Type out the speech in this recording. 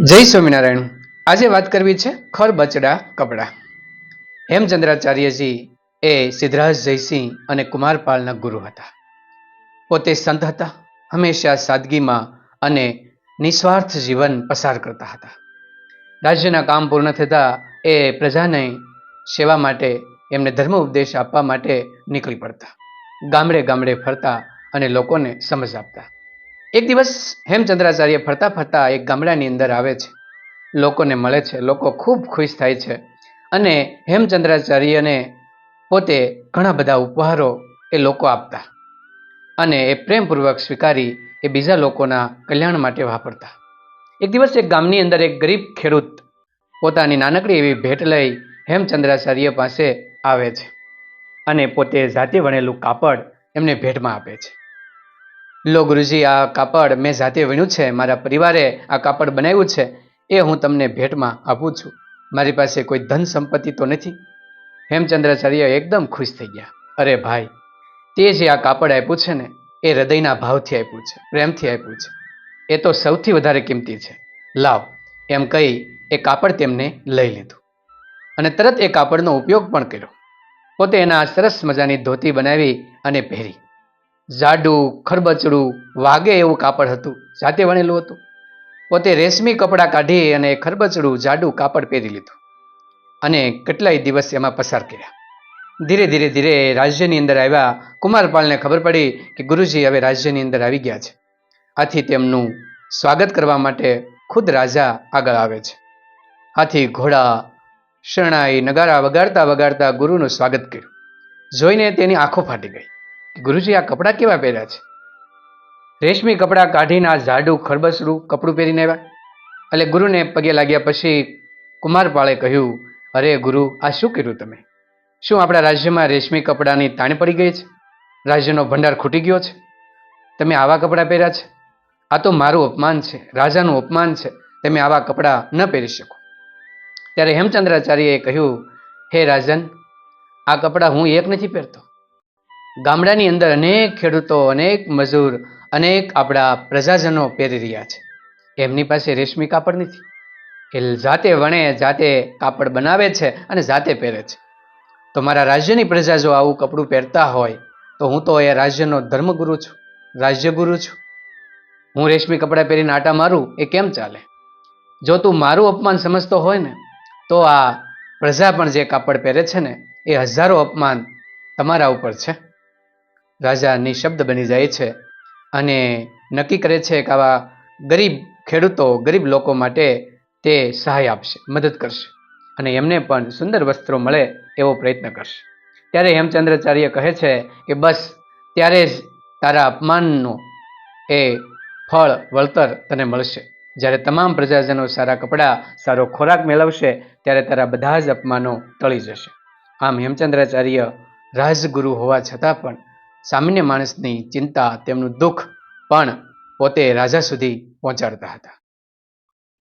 જય સ્વામિનારાયણ. આજે વાત કરવી છે ખરબચડા કપડા. હેમચંદ્રાચાર્યજી એ સિદ્ધરાજ જયસિંહ અને કુમારપાલના ગુરુ હતા. પોતે સંત હતા, હંમેશા સાદગીમાં અને નિસ્વાર્થ જીવન પસાર કરતા હતા. રાજ્યના કામ પૂર્ણ થતાં એ પ્રજાને સેવા માટે, એમને ધર્મ ઉપદેશ આપવા માટે નીકળી પડતા. ગામડે ગામડે ફરતા અને લોકોને સમજ આપતા. એક દિવસ હેમચંદ્રાચાર્ય ફરતા ફરતા એક ગામડાની અંદર આવે છે. લોકોને મળે છે. લોકો ખૂબ ખુશ થાય છે. અને હેમચંદ્રાચાર્યને પોતે ઘણા બધા ઉપહારો એ લોકો આપતા અને એ પ્રેમપૂર્વક સ્વીકારી એ બીજા લોકોના કલ્યાણ માટે વાપરતા. એક દિવસ એક ગામની અંદર એક ગરીબ ખેડૂત પોતાની નાનકડી એવી ભેટ લઈ હેમચંદ્રાચાર્ય પાસે આવે છે અને પોતે જાતે વણેલું કાપડ એમને ભેટમાં આપે છે. લો ગુરુજી, આ કાપડ મેં જાતે વીણ્યું છે, મારા પરિવારે આ કાપડ બનાવ્યું છે, એ હું તમને ભેટમાં આપું છું. મારી પાસે કોઈ ધન સંપત્તિ તો નથી. હેમચંદ્રાચાર્ય એકદમ ખુશ થઈ ગયા. અરે ભાઈ, તે જે આ કાપડ આપ્યું છે ને, એ હૃદયના ભાવથી આપ્યું છે, પ્રેમથી આપ્યું છે. એ તો સૌથી વધારે કિંમતી છે. લાવ, એમ કહી એ કાપડ તેમને લઈ લીધું. અને તરત એ કાપડનો ઉપયોગ પણ કર્યો. પોતે એના સરસ મજાની ધોતી બનાવી અને પહેરી. જાડું, ખરબચડું, વાગે એવું કાપડ હતું, જાતે વણેલું હતું. પોતે રેશમી કપડાં કાઢી અને ખરબચડું, જાડું કાપડ પહેરી લીધું. અને કેટલાય દિવસ એમાં પસાર કર્યા. ધીરે ધીરે ધીરે રાજ્યની અંદર આવ્યા. કુમારપાલને ખબર પડી કે ગુરુજી હવે રાજ્યની અંદર આવી ગયા છે. આથી તેમનું સ્વાગત કરવા માટે ખુદ રાજા આગળ આવે છે. આથી ઘોડા, શરણાઈ, નગારા વગાડતા વગાડતા ગુરુનું સ્વાગત કર્યું. જોઈને તેની આંખો ફાટી ગઈ. ગુરુજી, આ કપડાં કેવા પહેર્યા છે? રેશમી કપડાં કાઢીને આ જાડું ખરબસરું કપડું પહેરીને આવ્યા. એટલે ગુરુને પગે લાગ્યા પછી કુમારપાળે કહ્યું, અરે ગુરુ, આ શું કર્યું તમે? શું આપણા રાજ્યમાં રેશમી કપડાંની તાણ પડી ગઈ છે? રાજ્યનો ભંડાર ખૂટી ગયો છે? તમે આવા કપડાં પહેર્યા છે? આ તો મારું અપમાન છે, રાજાનું અપમાન છે. તમે આવા કપડાં ન પહેરી શકો. ત્યારે હેમચંદ્રાચાર્યએ કહ્યું, હે રાજન, આ કપડાં હું એક નથી પહેરતો. ગામડાની અંદર અનેક ખેડૂતો, અનેક મજૂર, અનેક આપણા પ્રજાજનો પહેરી રહ્યા છે. એમની પાસે રેશમી કાપડ નથી. એ જાતે વણે, જાતે કાપડ બનાવે છે અને જાતે પહેરે છે. તો મારા રાજ્યની પ્રજા જો આવું કપડું પહેરતા હોય, તો હું તો એ રાજ્યનો ધર્મગુરુ છું, રાજ્યગુરુ છું. હું રેશમી કપડાં પહેરીને આટા મારું, એ કેમ ચાલે? જો તું મારું અપમાન સમજતો હોય ને, તો આ પ્રજા પણ જે કાપડ પહેરે છે ને, એ હજારો અપમાન તમારા ઉપર છે. રાજા નિશબ્દ બની જાય છે અને નક્કી કરે છે કે આવા ગરીબ ખેડૂતો, ગરીબ લોકો માટે તે સહાય આપશે, મદદ કરશે અને એમને પણ સુંદર વસ્ત્રો મળે એવો પ્રયત્ન કરશે. ત્યારે હેમચંદ્રાચાર્ય કહે છે કે બસ ત્યારે જ તારા અપમાનનું એ ફળ, વળતર તને મળશે. જ્યારે તમામ પ્રજાજનો સારા કપડાં, સારો ખોરાક મેળવશે, ત્યારે તારા બધા જ અપમાનો ટળી જશે. આમ હેમચંદ્રાચાર્ય રાજગુરુ હોવા છતાં પણ સામાન્ય માણસની ચિંતા તેમનું દુઃખ પણ પોતે રાજા સુધી પહોંચાડતા હતા.